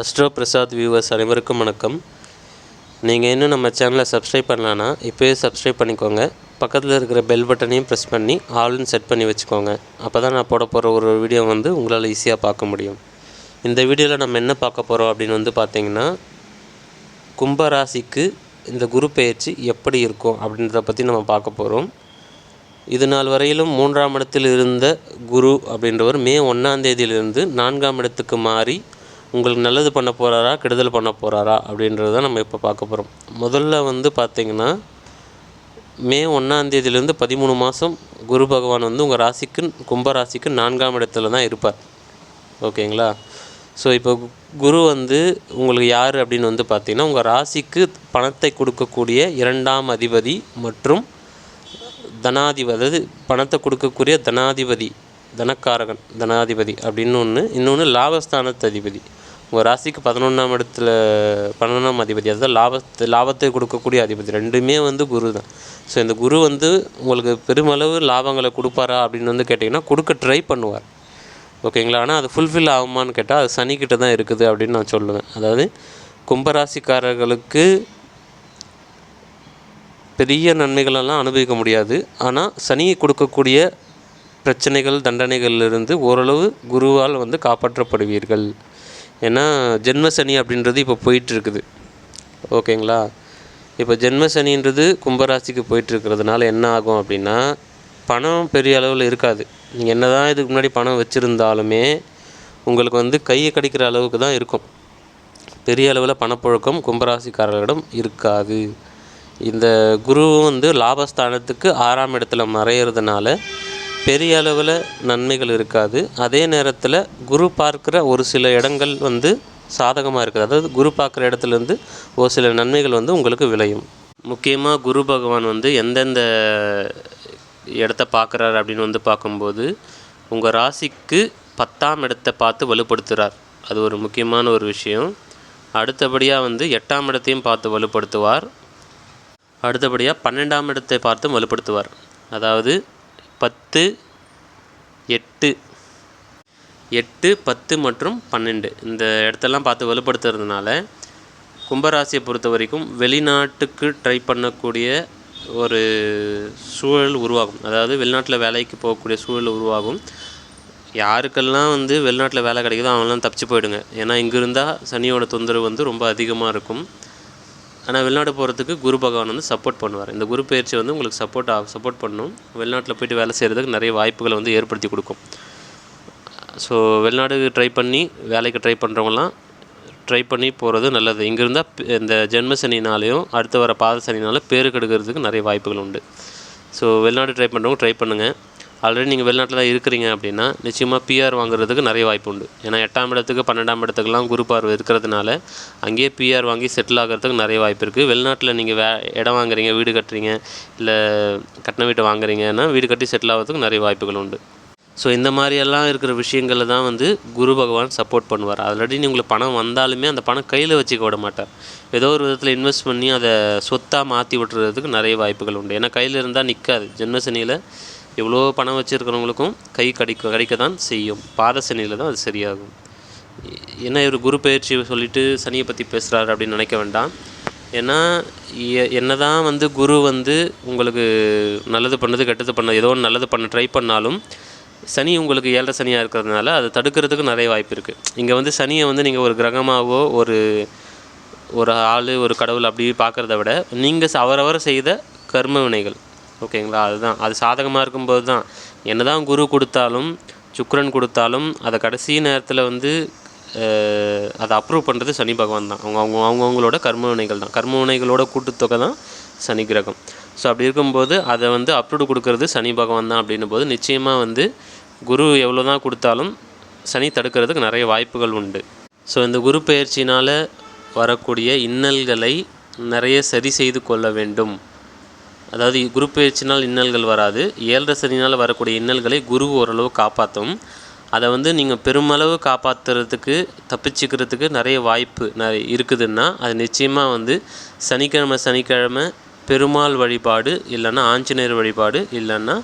Astro Prasad viewers அனைவருக்கும் வணக்கம். நீங்கள் இன்னும் நம்ம சேனலை சப்ஸ்கிரைப் பண்ணலான்னா இப்போயே சப்ஸ்கிரைப் பண்ணிக்கோங்க. பக்கத்தில் இருக்கிற பெல் பட்டனையும் ப்ரெஸ் பண்ணி ஆல்னு செட் பண்ணி வச்சுக்கோங்க. அப்போ தான் நான் போட போகிற ஒரு வீடியோ வந்து உங்களால் ஈஸியாக பார்க்க முடியும். இந்த வீடியோவில் நம்ம என்ன பார்க்க போகிறோம் அப்படின்னு வந்து பார்த்திங்கன்னா கும்பராசிக்கு இந்த குரு பெயர்ச்சி எப்படி இருக்கும் அப்படின்றத பற்றி நம்ம பார்க்க போகிறோம் இது நாள் வரையிலும் மூன்றாம் இடத்தில் இருந்த குரு அப்படின்றவர் மே ஒன்றாம் தேதியிலிருந்து நான்காம் இடத்துக்கு மாறி உங்களுக்கு நல்லது பண்ண போகிறாரா கெடுதல் பண்ண போகிறாரா அப்படின்றத நம்ம இப்போ பார்க்க போகிறோம் முதல்ல வந்து பார்த்திங்கன்னா மே ஒன்றாந்தேதியிலேருந்து பதிமூணு மாதம் குரு பகவான் வந்து உங்கள் ராசிக்கு கும்ப ராசிக்கு நான்காம் இடத்துல தான் இருப்பார். ஓகேங்களா? ஸோ இப்போ கு- குரு வந்து உங்களுக்கு யார் அப்படின்னு வந்து பார்த்தீங்கன்னா உங்கள் ராசிக்கு பணத்தை கொடுக்கக்கூடிய இரண்டாம் அதிபதி மற்றும் தனாதிபதி அதாவது பணத்தை கொடுக்கக்கூடிய தனாதிபதி தனக்காரகன் தனாதிபதி அப்படின்னு ஒன்று இன்னொன்று லாபஸ்தானத்து அதிபதி. உங்கள் ராசிக்கு பதினொன்றாம் இடத்துல பன்னெண்டாம் அதிபதி அதாவது லாபத்தை லாபத்தை கொடுக்கக்கூடிய அதிபதி. ரெண்டுமே வந்து குரு தான். ஸோ இந்த குரு வந்து உங்களுக்கு பெருமளவு லாபங்களை கொடுப்பாரா அப்படின்னு வந்து கேட்டிங்கன்னா கொடுக்க ட்ரை பண்ணுவார். ஓகேங்களா? ஆனால் அது ஃபுல்ஃபில் ஆகுமான்னு கேட்டால் அது சனிக்கிட்ட தான் இருக்குது அப்படின்னு நான் சொல்லுவேன். அதாவது கும்பராசிக்காரர்களுக்கு பெரிய நன்மைகளெல்லாம் அனுபவிக்க முடியாது. ஆனால் சனியை கொடுக்கக்கூடிய பிரச்சனைகள் தண்டனைகளிலிருந்து ஓரளவு குருவால் வந்து காப்பாற்றப்படுவீர்கள். ஏன்னா ஜென்ம சனி அப்படின்றது இப்போ போயிட்டுருக்குது. ஓகேங்களா? இப்போ ஜென்ம சனின்றது கும்பராசிக்கு போயிட்டு இருக்கிறதுனால என்ன ஆகும் அப்படின்னா பணம் பெரிய அளவில் இருக்காது. நீங்கள் என்ன தான் இதுக்கு முன்னாடி பணம் வச்சுருந்தாலுமே உங்களுக்கு வந்து கையை கடிக்கிற அளவுக்கு தான் இருக்கும். பெரிய அளவில் பணப்புழக்கம் கும்பராசிக்காரர்களிடம் இருக்காது. இந்த குருவும் வந்து லாபஸ்தானத்துக்கு ஆறாம் இடத்துல மறையிறதுனால பெரிய அளவில் நன்மைகள் இருக்காது. அதே நேரத்தில் குரு பார்க்குற ஒரு சில இடங்கள் வந்து சாதகமாக இருக்குது. அதாவது குரு பார்க்குற இடத்துலேருந்து ஒரு சில நன்மைகள் வந்து உங்களுக்கு விளையும். முக்கியமாக குரு பகவான் வந்து எந்தெந்த இடத்த பார்க்குறாரு அப்படின்னு வந்து பார்க்கும்போது உங்கள் ராசிக்கு பத்தாம் இடத்தை பார்த்து வலுப்படுத்துகிறார் அது ஒரு முக்கியமான ஒரு விஷயம். அடுத்தபடியாக வந்து எட்டாம் இடத்தையும் பார்த்து வலுப்படுத்துவார். அடுத்தபடியாக பன்னெண்டாம் இடத்தை பார்த்தும் வலுப்படுத்துவார். அதாவது பத்து எட்டு. எட்டு பத்து மற்றும் பன்னெண்டு. இந்த இடத்தெல்லாம் பார்த்து வலுப்படுத்துறதுனால கும்பராசியை பொறுத்த வரைக்கும் வெளிநாட்டுக்கு ட்ரை பண்ணக்கூடிய ஒரு சூழல் உருவாகும். அதாவது வெளிநாட்டில் வேலைக்கு போகக்கூடிய சூழல் உருவாகும். யாருக்கெல்லாம் வந்து வெளிநாட்டில் வேலை கிடைக்குதோ அவங்களாம் தப்பிச்சு போயிடுங்க. ஏன்னா இங்கே இருந்தால் சனியோட தொந்தரவு வந்து ரொம்ப அதிகமாக இருக்கும். ஆனால் வெளிநாடு போகிறதுக்கு குரு பகவான் வந்து சப்போர்ட் பண்ணுவார். இந்த குரு பயிற்சி வந்து உங்களுக்கு சப்போர்ட் சப்போர்ட் பண்ணும். வெளிநாட்டில் போயிட்டு வேலை செய்கிறதுக்கு நிறைய வாய்ப்புகளை வந்து ஏற்படுத்தி கொடுக்கும். ஸோ வெளிநாடு ட்ரை பண்ணி வேலைக்கு ட்ரை பண்ணுறவங்களாம் ட்ரை பண்ணி போகிறது நல்லது. இங்கே இருந்தால் இந்த ஜென்ம சனினாலேயும் அடுத்து வர பாத சனினாலும் பேருக்கு எடுக்கிறதுக்கு நிறைய வாய்ப்புகள் உண்டு. ஸோ வெளிநாடு ட்ரை பண்ணுறவங்க ட்ரை பண்ணுங்கள் ஆல்ரெடி நீங்கள் வெளிநாட்டில் தான் இருக்கிறீங்க அப்படின்னா நிச்சயமாக பிஆர் வாங்குறதுக்கு நிறைய வாய்ப்பு உண்டு. ஏன்னா எட்டாம் இடத்துக்கு பன்னெண்டாம் இடத்துக்குலாம் குரு பார்வை இருக்கிறதுனால அங்கேயே பிஆர் வாங்கி செட்டில் ஆகிறதுக்கு நிறைய வாய்ப்பு இருக்குது வெளிநாட்டில் நீங்கள் வே இடம் வாங்குறீங்க வீடு கட்டுறீங்க இல்லை கட்டின வீட்டை வாங்குறீங்கன்னா வீடு கட்டி செட்டில் ஆகிறதுக்கு நிறைய வாய்ப்புகள் உண்டு. ஸோ இந்த மாதிரியெல்லாம் இருக்கிற விஷயங்களில் தான் வந்து குரு பகவான் சப்போர்ட் பண்ணுவார். ஆல்ரெடி உங்களுக்கு பணம் வந்தாலுமே அந்த பணம் கையில் வச்சுக்க விட மாட்டார். ஏதோ ஒரு விதத்தில் இன்வெஸ்ட் பண்ணி அதை சொத்தாக மாற்றி விட்டுறதுக்கு நிறைய வாய்ப்புகள் உண்டு. ஏன்னா கையில் இருந்தால் நிற்காது ஜென்மசனியில் எவ்வளோ பணம் வச்சுருக்கிறவங்களுக்கும் கை கடிக்க கடிக்க தான் செய்யும். பாத சனியில் தான் அது சரியாகும். என்ன இவர் குரு பயிற்சி சொல்லிவிட்டு சனியை பற்றி பேசுகிறாரு அப்படின்னு நினைக்க வேண்டாம். ஏன்னா என்ன என்னதான் வந்து குரு வந்து உங்களுக்கு நல்லது பண்ணது கெட்டது பண்ண ஏதோ ஒன்று நல்லது பண்ண ட்ரை பண்ணாலும் சனி உங்களுக்கு ஏழரை சனியாக இருக்கிறதுனால அதை தடுக்கிறதுக்கு நிறைய வாய்ப்பு இருக்குது இங்கே வந்து சனியை வந்து நீங்கள் ஒரு கிரகமாகவோ ஒரு ஒரு ஆள் ஒரு கடவுள் அப்படி பார்க்குறத விட நீங்கள் அவரவர் செய்த கர்ம வினைகள் ஓகேங்களா? அதுதான். அது சாதகமாக இருக்கும்போது தான். என்னதான் குரு கொடுத்தாலும் சுக்கரன் கொடுத்தாலும் அதை கடைசி நேரத்தில் வந்து அதை அப்ரூவ் பண்ணுறது சனி பகவான் தான். அவங்க அவங்க அவங்கவுங்களோட கர்ம வினைகள் தான். கர்ம வினைகளோட கூட்டுத்தொகை தான் சனி கிரகம். ஸோ அப்படி இருக்கும்போது அதை வந்து அப்ரூவ் கொடுக்கறது சனி பகவான் தான் அப்படின்னும் போது நிச்சயமாக வந்து குரு எவ்வளோ தான் கொடுத்தாலும் சனி தடுக்கிறதுக்கு நிறைய வாய்ப்புகள் உண்டு. ஸோ இந்த குரு பயிற்சினால் வரக்கூடிய இன்னல்களை நிறைய சரி செய்து கொள்ள வேண்டும். அதாவது குரு பயிற்சினால் இன்னல்கள் வராது. ஏழரை சனினால் வரக்கூடிய இன்னல்களை குரு ஓரளவு காப்பாற்றும் அதை வந்து நீங்கள் பெருமளவு காப்பாற்றுறதுக்கு தப்பிச்சுக்கிறதுக்கு நிறைய வாய்ப்பு நிறைய இருக்குதுன்னா அது நிச்சயமாக வந்து சனிக்கிழமை சனிக்கிழமை பெருமாள் வழிபாடு இல்லைன்னா ஆஞ்சநேயர் வழிபாடு இல்லைன்னா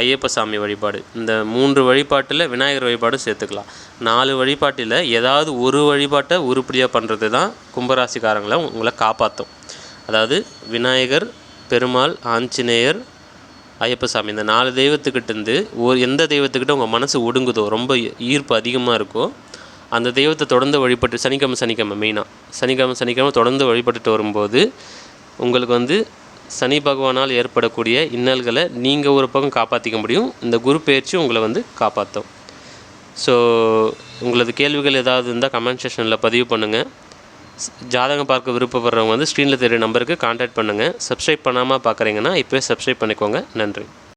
ஐயப்ப சாமி வழிபாடு. இந்த மூன்று வழிபாட்டில் விநாயகர் வழிபாடும் சேர்த்துக்கலாம். நாலு வழிபாட்டில் ஏதாவது ஒரு வழிபாட்டை உருப்படியாக பண்ணுறது தான் கும்பராசிக்காரங்களை உங்களை காப்பாற்றும் அதாவது விநாயகர் பெருமாள் ஆஞ்சநேயர் ஐயப்பசாமி இந்த நாலு தெய்வத்துக்கிட்டேருந்து ஒரு எந்த தெய்வத்துக்கிட்ட உங்கள் மனசு ஒடுங்குதோ ரொம்ப ஈர்ப்பு அதிகமாக இருக்கோ அந்த தெய்வத்தை தொடர்ந்து வழிபட்டு சனிக்கிழமை சனிக்கிழமை மெயினாக சனிக்கிழமை சனிக்கிழமை தொடர்ந்து வழிபட்டுட்டு வரும்போது உங்களுக்கு வந்து சனி பகவானால் ஏற்படக்கூடிய இன்னல்களை நீங்கள் ஒரு பக்கம் காப்பாற்றிக்க முடியும். இந்த குரு பயிற்சி உங்களை வந்து காப்பாற்றும் ஸோ உங்களது கேள்விகள் ஏதாவது இருந்தால் கமெண்ட் செஷனில் பதிவு பண்ணுங்கள் ஜாதகம் பார்க்க விருப்பப்படுறவங்க வந்து ஸ்க்ரீனில் தெரிய நம்பருக்கு காண்டாக்ட் பண்ணுங்கள் சப்ஸ்கிரைப் பண்ணாமல் பார்க்குறீங்கன்னா இப்போவே சப்ஸ்கிரைப் பண்ணிக்கோங்க. நன்றி.